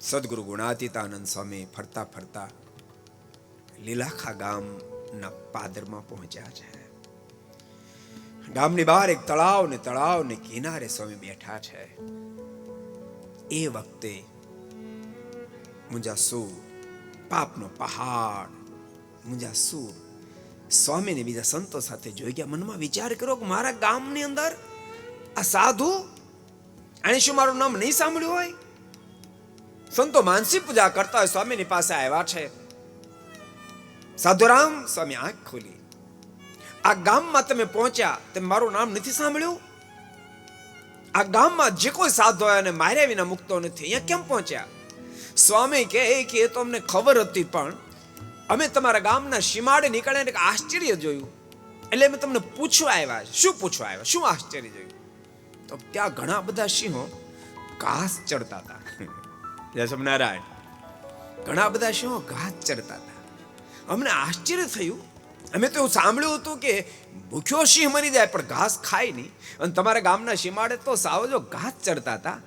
સદગુરુ ગુણાતીતાનંદ સ્વામી ફરતા ફરતા લીલાખા ગામના પાદરમાં પહોંચ્યા છે ગામની બહાર એક તળાવ ને તળાવ ને કિનારે સ્વામી બેઠા છે એ વખતે મુંજા સૂર પાપનો પહાડ મુંજા સૂર સ્વામીને બીજા સંતો સાથે જોઈ ગયા. મનમાં વિચાર કર્યો કે મારા ગામની અંદર આ સાધુ આણે શું મારું નામ નહીં સાંભળ્યું હોય? સંતો માનસી પૂજા કરતા હોય, સ્વામીની પાસે આવ્યા છે. સાધુરામ, સ્વામી, આંખ ખોલી. આ ગામમાં તમે પહોંચ્યા, તમે મારું નામ નથી સાંભળ્યું? આ ગામમાં જે કોઈ સાધુ હોય અને માર્યા વિના મુકતો નથી. અહીંયા કેમ પહોંચ્યા? સ્વામી કે એ તો અમને ખબર હતી પણ અમે તમારા ગામના સીમાડે નીકળ્યા એક આશ્ચર્ય જોયું. એટલે અમે તમને પૂછવા આવ્યા શું પૂછવા આવ્યા? શું આશ્ચર્ય જોયું? તો ત્યાં ઘણા બધા સિંહો ઘાસ ચડતા હતા. જય સ્વામિનારાયણ. ઘણા બધા સિંહો ઘાસ ચડતા હતા. અમને આશ્ચર્ય થયું. અમે તો એવું સાંભળ્યું હતું કે ભૂખ્યો સિંહ મરી જાય પણ ઘાસ ખાય નહીં. અને તમારા ગામના સીમાડે તો સાવજો ઘાસ ચડતા હતા.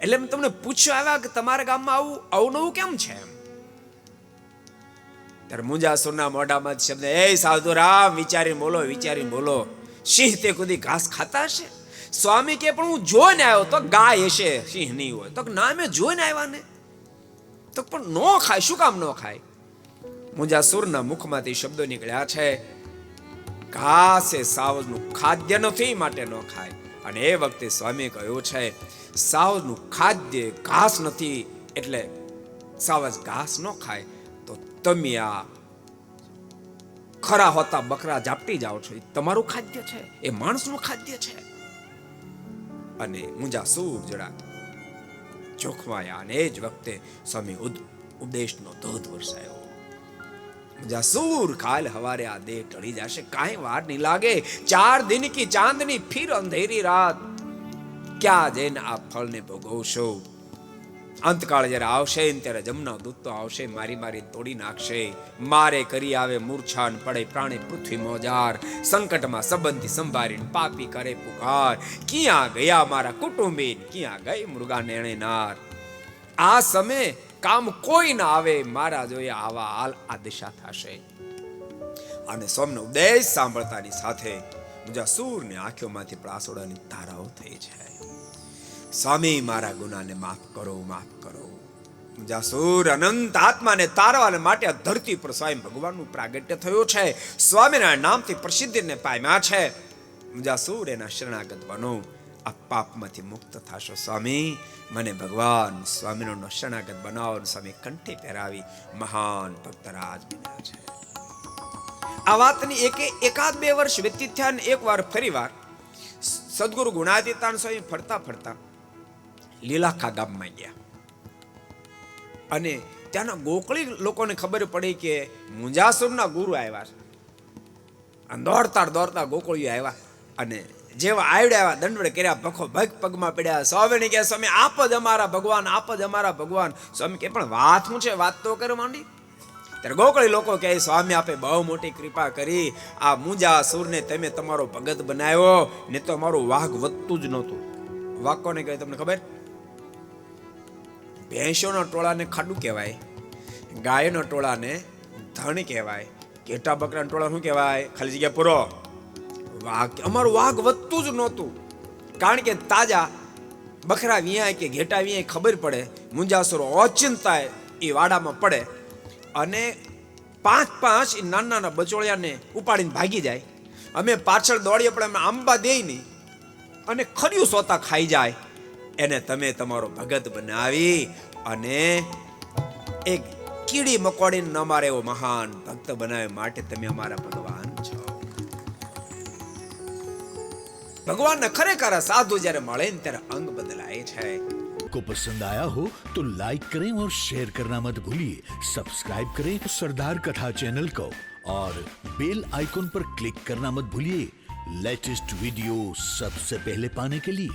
એટલે મેં તમને પૂછવા આવ્યા કે તમારા ગામમાં આવું અવનવું કેમ છે એમ? ત્યારે મુંજાસુરના મોઢામાં શબ્દ, એ સાધુ રામ, વિચારીને બોલો વિચારીને બોલો. સિંહ તે કુદી ઘાસ ખાતા હશે? સ્વામી કે, પણ હું જોઈને આવ્યો તો ગાય હશે, સિંહ નહીં હોય. તો ના, મેં જોઈને આવ્યા ને. તો પણ નો ખાય, શું કામ નો ખાય? મુંજાસુરના મુખમાંથી શબ્દો નીકળ્યા છે, ઘાસ એ સાવજનું ખાદ્ય નથી, માટે ન ખાય. અને એ વખતે સ્વામી કહ્યું છે, સાવજનું ખાદ્ય ઘાસ નથી, એટલે સાવજ ઘાસ ન ખાય. તમે આ ખરા હોતા બકરા જાપટી જાઓ છો. એ તમારું ખાદ્ય છે. એ માણસનું ખાદ્ય છે. અને મુંજાસુર જડા જોખમાયા અને એ જ વખતે સ્વામી ઉપદેશનો ધોધ વરસાયો. જાસૂર કાલ હવારે આ દેહ ટળી જશે. કાંઈ વાર નહીં લાગે. ચાર દિન કી ચાંદની ફિર અંધેરી રાત. ક્યાં જઈને આ ફળને ભોગવશો? અંતકાળ જ્યારે આવશે ને ત્યારે જમના દૂત તો આવશે, મારી મારી તોડી નાખશે. મારે કરી આવે મૂર્છાન, પડે પ્રાણે પૃથ્વી મોજાર. સંકટમાં સંબંધી સંભાળીને પાપી કરે પુકાર. ક્યાં ગયા મારા કુટુંબી ક્યાં ગઈ મૃગા નેણે નાર આ સમય કામ કોઈ ના આવે, મારા જોઈએ આવા હાલ આ દિશા થશે. અને સોમનો ઉદેશ સાંભળતાની સાથે, બીજા મુજાસુરની આંખોમાંથી પ્રાસોડાની ધારાઓ થઈ જાય. સ્વામી મારા ગુનાને માફ કરો માફ કરો. જાસુર, અનંત આત્માને તારવાને માટે આ ધરતી પર સ્વયં ભગવાનનું પ્રાગટ્ય થયું છે. સ્વામીના નામથી પ્રસિદ્ધિને પામ્યા છે. જાસુર એના શરણાગત બનો. આ પાપમાંથી મુક્ત થશો સ્વામી. મને ભગવાન સ્વામીનો શરણાગત બનાવો સ્વામી કંઠે પહેરાવી મહાન ભક્તરાજ બન્યા છે. આ વાતની એકે એકાદ બે વર્ષ વ્યતીત થયા વાર એકવાર ફરીવાર સદગુરુ ગુણાતીતાન સ્વામી ફરતા ફરતા લીલાખા ગામમાં ગયા. અને ત્યાંના ગોકળી લોકોને ખબર પડી કે મુંજાસુરના ગુરુ આવ્યા છે. અને દોડતા દોડતા ગોકળીઓ આવ્યા અને જેવા આવ્યા દંડવડ કર્યા, ભખો ભગ પગમાં પડ્યા સ્વામીને કહે, સ્વામી, આપ જ અમારા ભગવાન, આપ જ અમારા ભગવાન. સ્વામી કે પણ વાત શું છે? વાત તો કરો માંડી. ત્યારે ગોકળી લોકો કહે, સ્વામી, આપે બહુ મોટી કૃપા કરી. આ મુંજા સુરને તમે તમારો ભગત બનાવ્યો, ને તો અમારું વાઘ વધતું જ નહોતું. વાઘ કોને કહે, તમને ખબર? ભેંસોના ટોળાને ખાડું કહેવાય, ગાયના ટોળાને ધણ કહેવાય. ઘેટા બકરાના ટોળા શું કહેવાય? ખાલી જગ્યા પૂરો વાઘ, અમારું વાઘ વધતું જ નહોતું. કારણ કે તાજા બકરા વિયાય કે ઘેટા વિયાય ખબર પડે, મુંજાસુરો અચિંતાય એ વાડામાં પડે. અને પાંચ પાંચ એ નાના નાના બચોળિયાને ઉપાડીને ભાગી જાય. અમે પાછળ દોડીએ પણ અમે આંબા દે નહીં. અને ખર્યું સોતા ખાઈ જાય. એને તમે તમારો ભગત બનાવી અને એક કીડી મકોડીને ન મારે એવો મહાન ભક્ત બનાવ્યો માટે તમે અમારા ભગવાન છો ભગવાનના ખરેખર આ સાધુ જ્યારે મળે ને ત્યારે અંગ બદલાય છે को पसंद आया हो तो लाइक करें और शेयर करना मत भूलिए सब्सक्राइब करें सरदार कथा चैनल को और बेल आइकॉन पर क्लिक करना मत भूलिए लेटेस्ट वीडियो सबसे पहले पाने के लिए